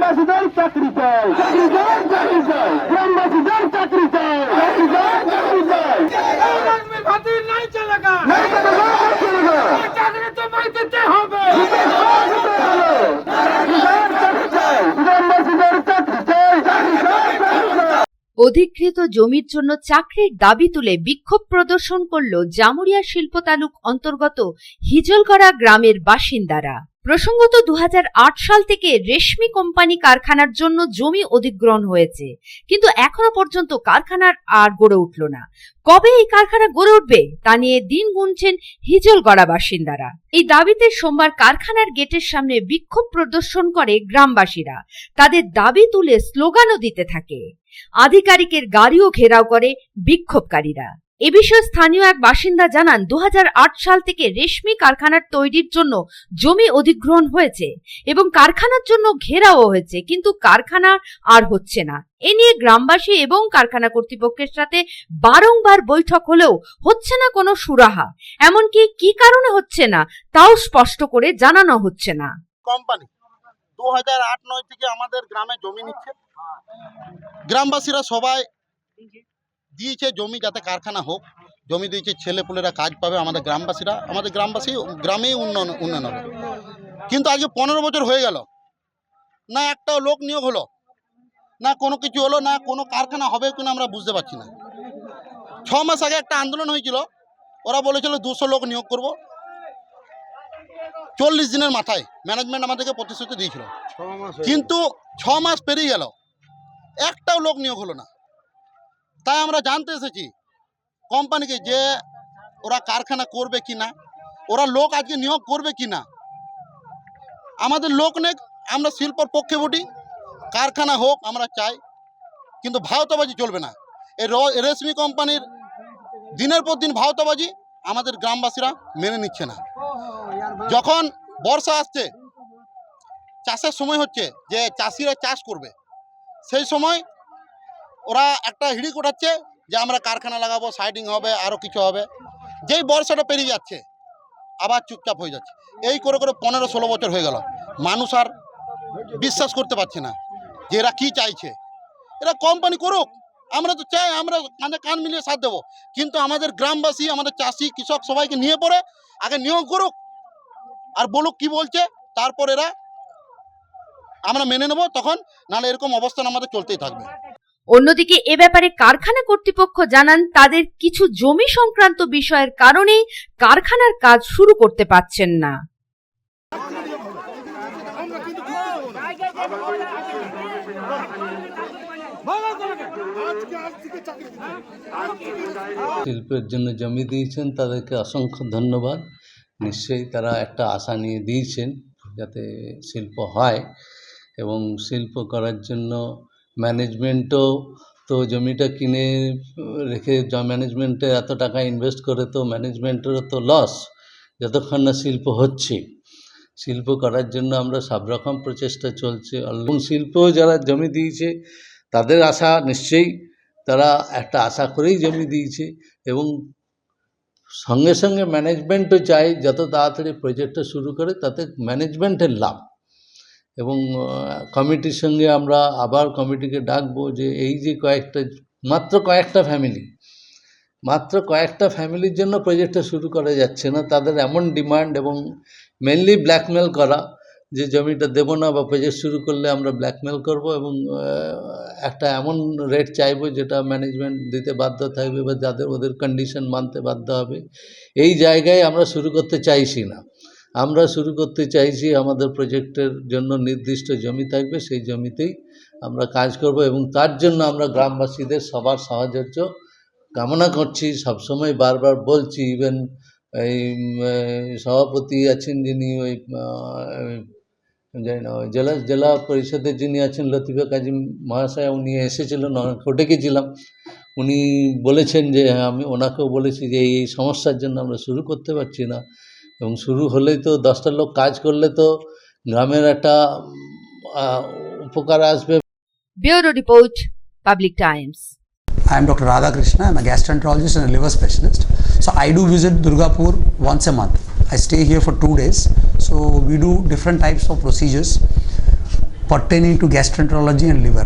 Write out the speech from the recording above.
গ্রামবাসীদের চাকরি চাই। চাকরি চাই চাকরি চাই। গ্রামবাসীদের চাকরি চাই। চাকরি চাই চাকরি চাই। অধিকৃত জমির জন্য চাকরির দাবি তুলে বিক্ষোভ প্রদর্শন করল জামুরিয়া শিল্প তালুক অন্তর্গত হিজলগড়া গ্রামের বাসিন্দারা। প্রসঙ্গত দু হাজার আট সাল থেকে রেশমি কোম্পানি কারখানার জন্য জমি অধিগ্রহণ হয়েছে। কিন্তু এখনও পর্যন্ত কারখানার আর গড়ে উঠল না। কবে এই কারখানা গড়ে উঠবে তা নিয়ে দিন গুনছেন হিজলগড়া বাসিন্দারা। এই দাবিতে সোমবার কারখানার গেটের সামনে বিক্ষোভ প্রদর্শন করে গ্রামবাসীরা। তাদের দাবি তুলে স্লোগানও দিতে থাকে। আধিকারিকের গাড়িও ঘেরাও করে বিক্ষোভকারীরা। এ বিষয়ে স্থানীয় এক বাসিন্দা জানান দু হাজার আট সাল থেকে রেশমি কারখানার তৈরির জন্য জমি অধিগ্রহণ হয়েছে এবং কারখানার জন্য ঘেরাও হয়েছে, কিন্তু কারখানা আর হচ্ছে না। এ নিয়ে গ্রামবাসী এবং কারখানা কর্তৃপক্ষের সাথে বারংবার বৈঠক হলেও হচ্ছে না কোনো সুরাহা। এমনকি কি কারণে হচ্ছে না, তাও স্পষ্ট করে জানানো হচ্ছে না। কোম্পানি দু হাজার আট নয় থেকে আমাদের গ্রামে জমি নিচ্ছে। গ্রামবাসীরা সবাই দিয়েছে জমি যাতে কারখানা হোক জমি দিয়েছে ছেলেপুলেরা কাজ পাবে আমাদের গ্রামবাসীরা। আমাদের গ্রামবাসী গ্রামেই উন্নয়ন উন্নয়ন হবে। কিন্তু আজকে পনেরো বছর হয়ে গেল। না একটাও লোক নিয়োগ হলো না কোনো কিছু হলো না কোনো কারখানা হবে কিনা আমরা বুঝতে পারছি না। ছ মাস আগে একটা আন্দোলন হয়েছিল ওরা বলেছিল দুশো লোক নিয়োগ করব। চল্লিশ দিনের মাথায় ম্যানেজমেন্ট আমাদেরকে প্রতিশ্রুতি দিয়েছিল। কিন্তু ছ মাস পেরিয়ে গেল একটাও লোক নিয়োগ হলো না। তাই আমরা জানতে এসেছি কোম্পানিকে যে ওরা কারখানা করবে কি না ওরা লোক আজকে নিয়োগ করবে কি না আমাদের লোক নেই আমরা শিল্পর পক্ষে বটি, কারখানা হোক আমরা চাই, কিন্তু ভাওতাবাজি চলবে না। এই রেশমি কোম্পানির দিনের পর দিন ভাওতাবাজি আমাদের গ্রামবাসীরা মেনে নিচ্ছে না। যখন বর্ষা আসছে, চাষের সময় হচ্ছে যে চাষিরা চাষ করবে, সেই সময় ওরা একটা হিড়িক উঠাচ্ছে যে আমরা কারখানা লাগাবো সাইডিং হবে আরও কিছু হবে। যেই বর্ষাটা পেরিয়ে যাচ্ছে, আবার চুপচাপ হয়ে যাচ্ছে। এই করে করে পনেরো ষোলো বছর হয়ে গেল। মানুষ আর বিশ্বাস করতে পারছে না যে এরা কী চাইছে। এরা কোম্পানি করুক, আমরা তো চাই, আমরা কাঁধে কান মিলিয়ে সাথ দেবো। কিন্তু আমাদের গ্রামবাসী, আমাদের চাষি, কৃষক সবাইকে নিয়ে পড়ে, আগে নিয়োগ করুক, আর বলুক কি বলছে, তারপর এরা আমরা মেনে নেব, তখন নাহলে এরকম অবস্থান আমাদের চলতেই থাকবে। অন্যদিকে এ ব্যাপারে কারখানা কর্তৃপক্ষ জানান, তাদের কিছু জমি সংক্রান্ত বিষয়ের কারণেই কারখানার কাজ শুরু করতে পারছেন না। শিল্পের জন্য জমি দিয়েছেন, তাদেরকে অসংখ্য ধন্যবাদ। নিশ্চয়ই তারা একটা আশা নিয়ে দিয়েছেন যাতে শিল্প হয় এবং শিল্প করার জন্য ম্যানেজমেন্টও তো জমিটা কিনে, রেখে ম্যানেজমেন্টে এত টাকা ইনভেস্ট করে তো ম্যানেজমেন্টেরও তো লস যতক্ষণ না শিল্প হচ্ছে। শিল্প করার জন্য আমরা সব রকম প্রচেষ্টা চলছে। এবং শিল্প যারা জমি দিয়েছে, তাদের আশা নিশ্চয়ই তারা একটা আশা করেই জমি দিয়েছে। এবং সঙ্গে সঙ্গে ম্যানেজমেন্টও চাই যত তাড়াতাড়ি প্রজেক্টটা শুরু করে, তাতে ম্যানেজমেন্টের লাভ। এবং কমিটির সঙ্গে আমরা আবার কমিটিকে ডাকবো যে এই যে কয়েকটা, মাত্র কয়েকটা ফ্যামিলি মাত্র কয়েকটা ফ্যামিলির জন্য প্রজেক্টটা শুরু করা যাচ্ছে না। তাদের এমন ডিমান্ড এবং মেনলি ব্ল্যাকমেল করা যে জমিটা দেবো না বা প্রজেক্ট শুরু করলে আমরা ব্ল্যাকমেল করব এবং একটা এমন রেট চাইব যেটা ম্যানেজমেন্ট দিতে বাধ্য থাকবে বা যাদের, ওদের কন্ডিশন মানতে বাধ্য হবে। এই জায়গায় আমরা শুরু করতে চাইছি না। আমরা শুরু করতে চাইছি আমাদের প্রজেক্টের জন্য নির্দিষ্ট জমি থাকবে, সেই জমিতেই আমরা কাজ করব এবং তার জন্য আমরা গ্রামবাসীদের সবার সাহায্য কামনা করছি। সবসময় বারবার বলছি ইভেন এই সভাপতি আছেন যিনি ওই জানি না জেলা জেলা পরিষদের যিনি আছেন, লতিফা কাজী মহাশয়, উনি এসেছিলেন কোর্টে গেছিলাম উনি বলেছেন যে হ্যাঁ আমি ওনাকেও বলেছি যে এই সমস্যার জন্য আমরা শুরু করতে পারছি না। এবং শুরু হলেই তো দশটা লোক কাজ করলে তো গ্রামের একটা আহ, উপকার আসবে bureau report Public Times I am Dr. Radhakrishna. I'm a gastroenterologist and a liver specialist. So I do visit Durgapur once a month. I stay here for two days. So we do different types of procedures. pertaining to gastroenterology and liver.